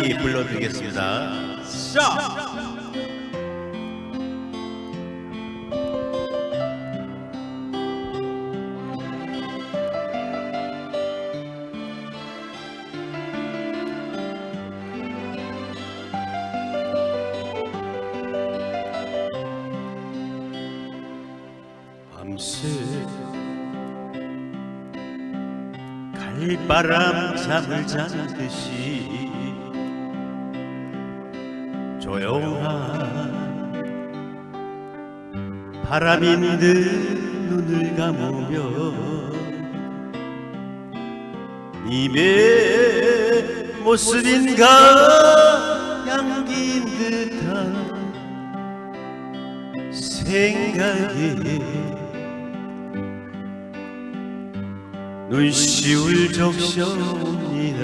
이야기 불러드리겠습니다. 자 밤새 갈바람 잠을 자듯이 조용한 바람인 듯 눈을 감으며 님의 모습인가 향긴 듯한 생각에 눈시울 적셔옵니다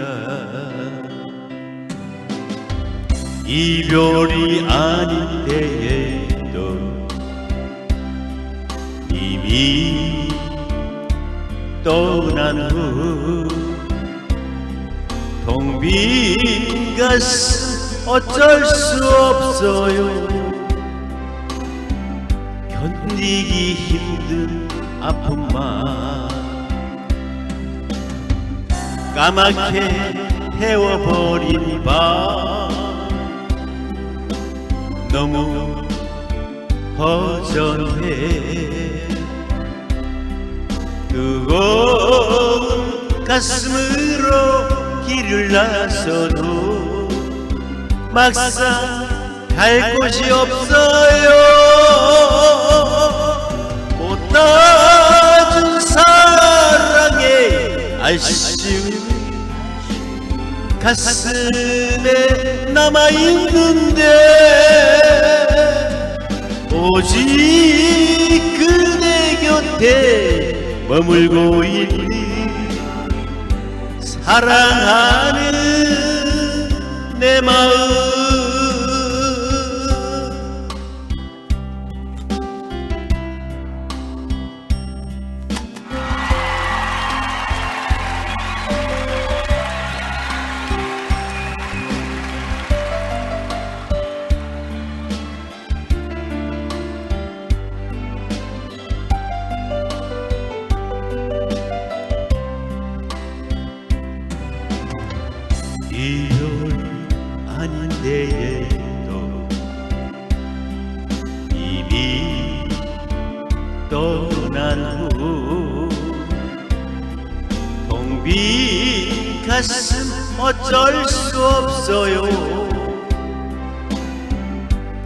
이별이 아닌 때에도 이미 떠난 후텅빈 가슴 어쩔 수 없어요. 견디기 힘든 아픔만 까맣게 태워버린 밤 너무 허전해. 뜨거운 가슴으로 길을 나서도 막상 갈 곳이 없어요 가슴에 남아있는데 오직 그대 곁에 머물고 있는 사랑하는 내 마음 아닌데도 이미 떠난 후텅빈 가슴 어쩔 수 없어요.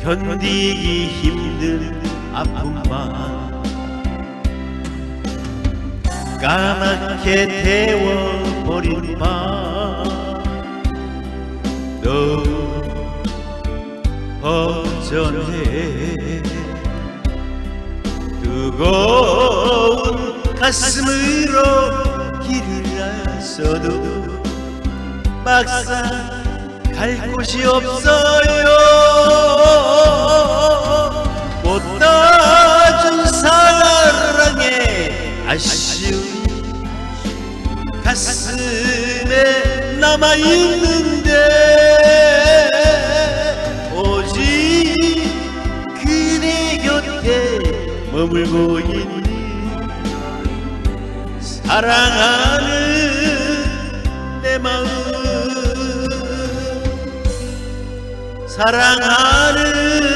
견디기 힘든 아픔만 까맣게 태워버린 밤. 너무 허전해 뜨거운 가슴으로 길을 나서도 막상 갈 곳이 없어요. 못 따준 사랑에 아쉬운 가슴에 남아있는 머물고 있는 사랑하는 내 마음. 사랑하는 내